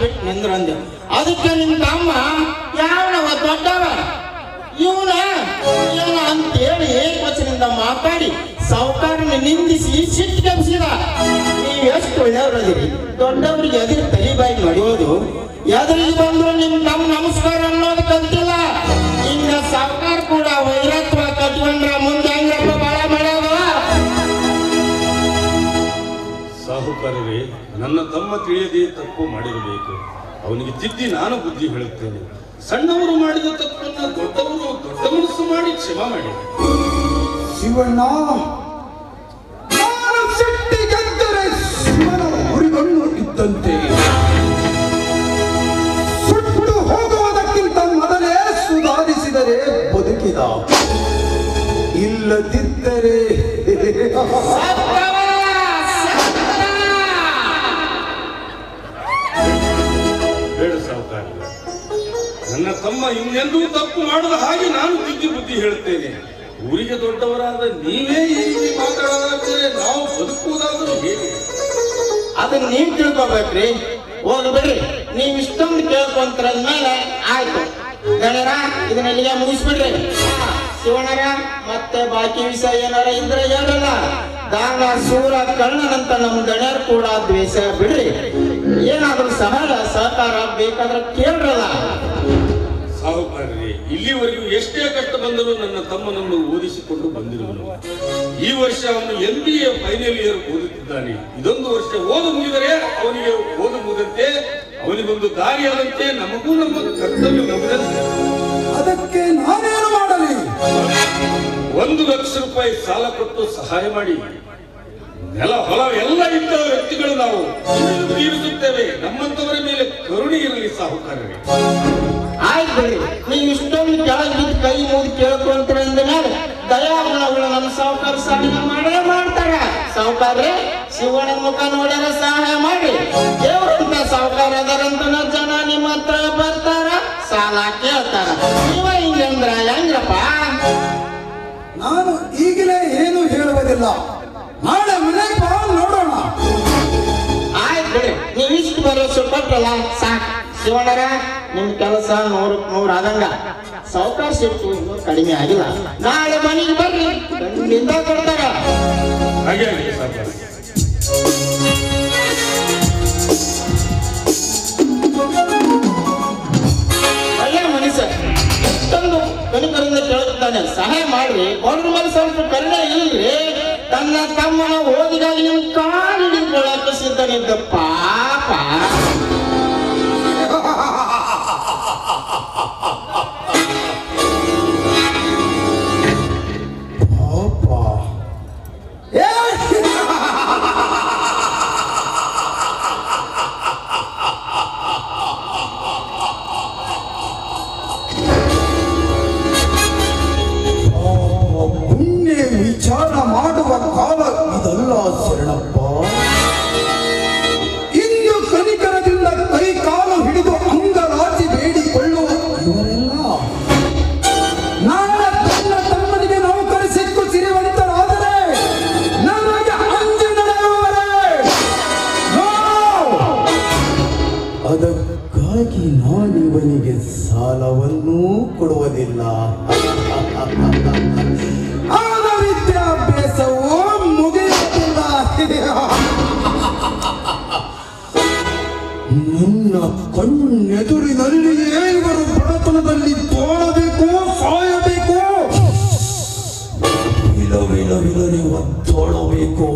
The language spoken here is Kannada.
ಬಿಟ್ಟು ನಿಂದ್ರು ಅಂದೆ ಅದಕ್ಕೆ ನಿಮ್ ತಮ್ಮ ಯಾವನವ ದೊಡ್ಡವ? ಇವನ ಇವನ ಅಂತೇಳಿ ಏಕವಚನದಿಂದ ಮಾತಾಡಿ, ಸಾವುಕಾರನ ನಿಂದಿಸಿ ಸಿಟ್ಟು ಕಪ್ಸಿದ. ನೀವು ಎಷ್ಟು ಒಳ್ಳೆಯವರದಿರಿ ದೊಡ್ಡವರಿಗೆ ಎದುರು ತಲಿಬಾಯಿ ನಡೆಯೋದು ಎದುರಿಗೆ ಬಂದ್ರು ನಿಮ್ಮ ತಮ್ಮ ನಮಸ್ಕಾರ ಸಾಹುಕಾರರೇ ನನ್ನ ತಮ್ಮ ತಿಳಿಯದೇ ತಪ್ಪು ಮಾಡಿರಬೇಕು. ಅವನಿಗೆ ತಿದ್ದಿ ನಾನು ಬುದ್ಧಿ ಹೇಳುತ್ತೇನೆ. ಸಣ್ಣವರು ಮಾಡಿದ ತಪ್ಪನ್ನ ದೊಡ್ಡವರು ದೊಡ್ಡ ಮನಸ್ಸು ಮಾಡಿ ಕ್ಷಮ ಮಾಡಿ. ಶಿವಣ್ಣ! ಶಿವನ ಇದ್ದಂತೆ. ಸುಟ್ಟು ಹೋಗುವುದಕ್ಕಿಂತ ಮೊದಲೇ ಸುಧಾರಿಸಿದರೆ ಬದುಕಿದ. ಇಲ್ಲದಿದ್ದರೆ ನನ್ನ ತಮ್ಮ ಇನ್ನೆಂದೂ ತಪ್ಪು ಮಾಡದ ಹಾಗೆ ನಾನು ಬುದ್ಧಿ ಬುದ್ಧಿ ಹೇಳುತ್ತೇನೆ. ಊರಿಗೆ ದೊಡ್ಡವರಾದ ನೀವೇ ಈ ರೀತಿ ಮಾತಾಡೋದಾದ್ರೆ ನಾವು ಬದುಕುವುದಾದ್ರೂ ಹೇಗೆ? ಅದನ್ನ ನೀವ್ ತಿಳ್ಕೊಬೇಕ್ರಿ. ಹೋಗಿ ಬಿಡ್ರಿ. ನೀವ್ ಇಷ್ಟೊಂದು ಮೇಲೆ ಆಯ್ತು. ಗಣರ ಇದನ್ನ ಮುಗಿಸ್ಬಿಡ್ರಿ. ಶಿವಣರ ಮತ್ತೆ ಬಾಕಿ ವಿಷಯ ಏನಾರ ಇದ್ರೆ ಹೇಳಲ್ಲ. ದಾನ, ಸೂರ ಕರ್ಣನಂತ ನಮ್ಮ ಗಣ್ಯರು ಕೂಡ ದ್ವೇಷ ಬಿಡ್ರಿ. ಏನಾದ್ರೂ ಸಹಾಯ ಸಹಕಾರ ಬೇಕಾದ್ರೆ ಕೇಳ್ರಲ್ಲ. ಸಾಹುಕಾರರೇ ಇಲ್ಲಿವರೆಗೂ ಎಷ್ಟೇ ಕಷ್ಟ ಬಂದರೂ ನನ್ನ ತಮ್ಮನನ್ನು ಓದಿಸಿಕೊಂಡು ಬಂದಿರುವನು. ಈ ವರ್ಷ ಅವನು M B A final year ಓದುತ್ತಿದ್ದಾನೆ. ಇದೊಂದು ವರ್ಷ ಓದು ಮುಗಿದರೆ ಅವನಿಗೆ ಓದು ಮುಗಿದಂತೆ ಅವನಿಗೊಂದು ದಾರಿಯಾದಂತೆ ನಮಗೂ ನಮ್ಮ ಕರ್ತವ್ಯ ಅದಕ್ಕೆ ನಾನೇನು ಮಾಡಲಿ? ಒಂದು ಲಕ್ಷ ರೂಪಾಯಿ ಸಾಲ ಕೊಟ್ಟು ಸಹಾಯ ಮಾಡಿ. ನೆಲ ಹೊಲ ಎಲ್ಲ ಇದ್ದ ವ್ಯಕ್ತಿಗಳು ನಾವು. ತೀರಿಸುತ್ತೇವೆ. ನಮ್ಮಂತವರ ಮೇಲೆ ಕರುಣೆ ಇರಲಿ ಸಾಹುಕಾರರೇ. ಆಯ್ತು ಬಿಡಿ ನೀವು ಇಷ್ಟೊಂದು ಕೆಳಗೆ ಬಿದ್ದು ಕೈ ಮುಗಿ ಕೇಳ್ಕೊಂತೀರ ಅಂದ್ಮೇಲೆ ದಯಾಗುಣಗಳು ನಮ್ಮ ಸಾವುಕಾರ ಸಹಾಯ ಮಾಡೇ ಮಾಡ್ತಾರ. ಸಾವುಕಾರ್ರೆ ಶಿವಣ್ಣನ ಮುಖ ನೋಡ್ಯಾರ ಸಹಾಯ ಮಾಡಿ ದೇವ್ರಂತ ಸಾವುಕಾರ ಅದರಂತ ಜನ ನಿಮ್ಮ ಹತ್ರ ಬರ್ತಾರ ಸಾಲ ಕೇಳ್ತಾರ. ಇವ ಹಿಂಗಂದ್ರ ಹೆಂಗ್ರಪ್ಪ? ನಾನು ಈಗಲೇ ಏನು ಹೇಳುವುದಿಲ್ಲ. ನಾಳೆ ಮನೆಗೆ ನೋಡೋಣ. ಆಯ್ತು ಬಿಡಿ ನೀವು ಇಷ್ಟು ಭರವಸೆ ಕೊಟ್ಟಲ್ಲ ಸಾಕು. ಶಿವಣ್ಣರ ನಿಮ್ ಕೆಲಸ ನೂರಕ್ ನೂರ ಆದಂಗ. ಸಾವುಕಾರ ಸಿಟ್ಟು ಇನ್ನೂ ಕಡಿಮೆ ಆಗಿಲ್ಲ. ನಾಳೆ ಮನೆಗೆ ಬರ್ರಿ. ನಿಂದ ಕೊಡ್ತಾರ. ಹಾಗೆ ಇಷ್ಟೊಂದು ಕನಿಕರಿಂದ ಕೇಳುತ್ತಾನೆ ಸಹಾಯ ಮಾಡ್ರಿ. ಅವ್ರ ಮೇಲೆ ಸ್ವಲ್ಪ ಕರುಣೆ ಇಲ್ರಿ. ತನ್ನ ತಮ್ಮನ ಓದಿಗಾಗಿ ನಿಮ್ ಕಾಲು ಹಿಡಿದುಕೊಳ್ಳಕ್ಕೆ ಸಿದ್ಧನಿದ್ದ ಕೊಡುವುದಿಲ್ಲ ಆದ ವಿದ್ಯಾಭ್ಯಾಸವು ನನ್ನ ಇವರು ಬಡತನದಲ್ಲಿ ತೋಳಬೇಕು ಸಾಯಬೇಕು. ವಿಲ ವಿಲ ವಿಲನೆ ಒತ್ತೋಳಬೇಕು